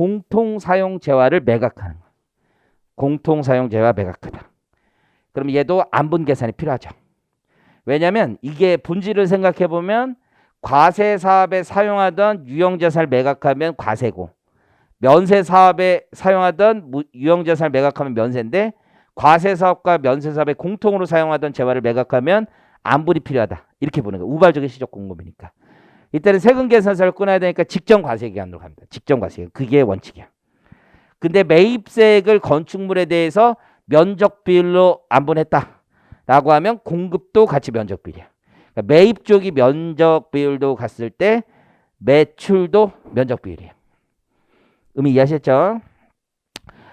공통 사용 재화를 매각하는 거. 공통 사용 재화 매각하다. 그럼 얘도 안분 계산이 필요하죠. 왜냐하면 이게 본질을 생각해 보면 과세 사업에 사용하던 유형자산을 매각하면 과세고 면세 사업에 사용하던 무- 유형자산을 매각하면 면세인데 과세 사업과 면세 사업에 공통으로 사용하던 재화를 매각하면 안분이 필요하다. 이렇게 보는 거예요. 우발적인 시적 공급이니까. 이때는 세금 계산서를 끊어야 되니까 직전 과세 기간으로 갑니다. 직전 과세 기간. 그게 원칙이야. 근데 매입세액을 건축물에 대해서 면적 비율로 안분했다라고 하면 공급도 같이 면적 비율이야. 그러니까 매입 쪽이 면적 비율도 갔을 때 매출도 면적 비율이에요. 의미 이해하셨죠?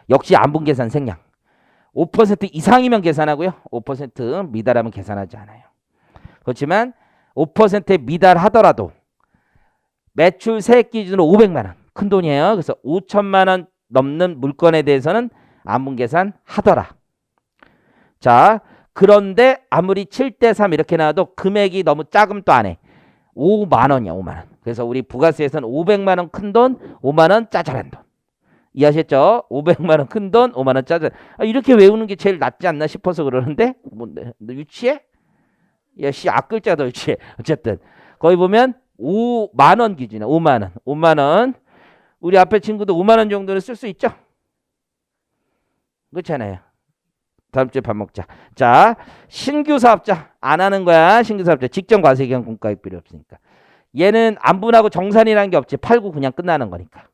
역시 안분 계산 생략. 5% 이상이면 계산하고요. 5% 미달하면 계산하지 않아요. 그렇지만 5%에 미달하더라도 매출 세액 기준으로 500만 원. 큰 돈이에요. 그래서 5천만 원 넘는 물건에 대해서는 안분 계산 하더라. 자, 그런데 아무리 7대 3 이렇게 나와도 금액이 너무 작으면 또안 해. 5만 원이야, 5만 원. 그래서 우리 부가세에서는 500만 원 큰 돈, 5만 원 짜잘한 돈. 이해하셨죠? 500만 원 큰 돈, 5만 원 짜잘. 아, 이렇게 외우는 게 제일 낫지 않나 싶어서 그러는데 뭔데? 너 유치해? 야, 씨, 앞글자가 더 유치해. 어쨌든 거기 보면 5만 원 기준이야. 5만 원. 5만 원. 우리 앞에 친구도 5만 원 정도는 쓸 수 있죠? 그렇잖아요. 다음 주에 밥 먹자. 자, 신규 사업자 안 하는 거야. 신규 사업자 직전 과세 기간 공가입 필요 없으니까. 얘는 안분하고 정산이라는 게 없지. 팔고 그냥 끝나는 거니까.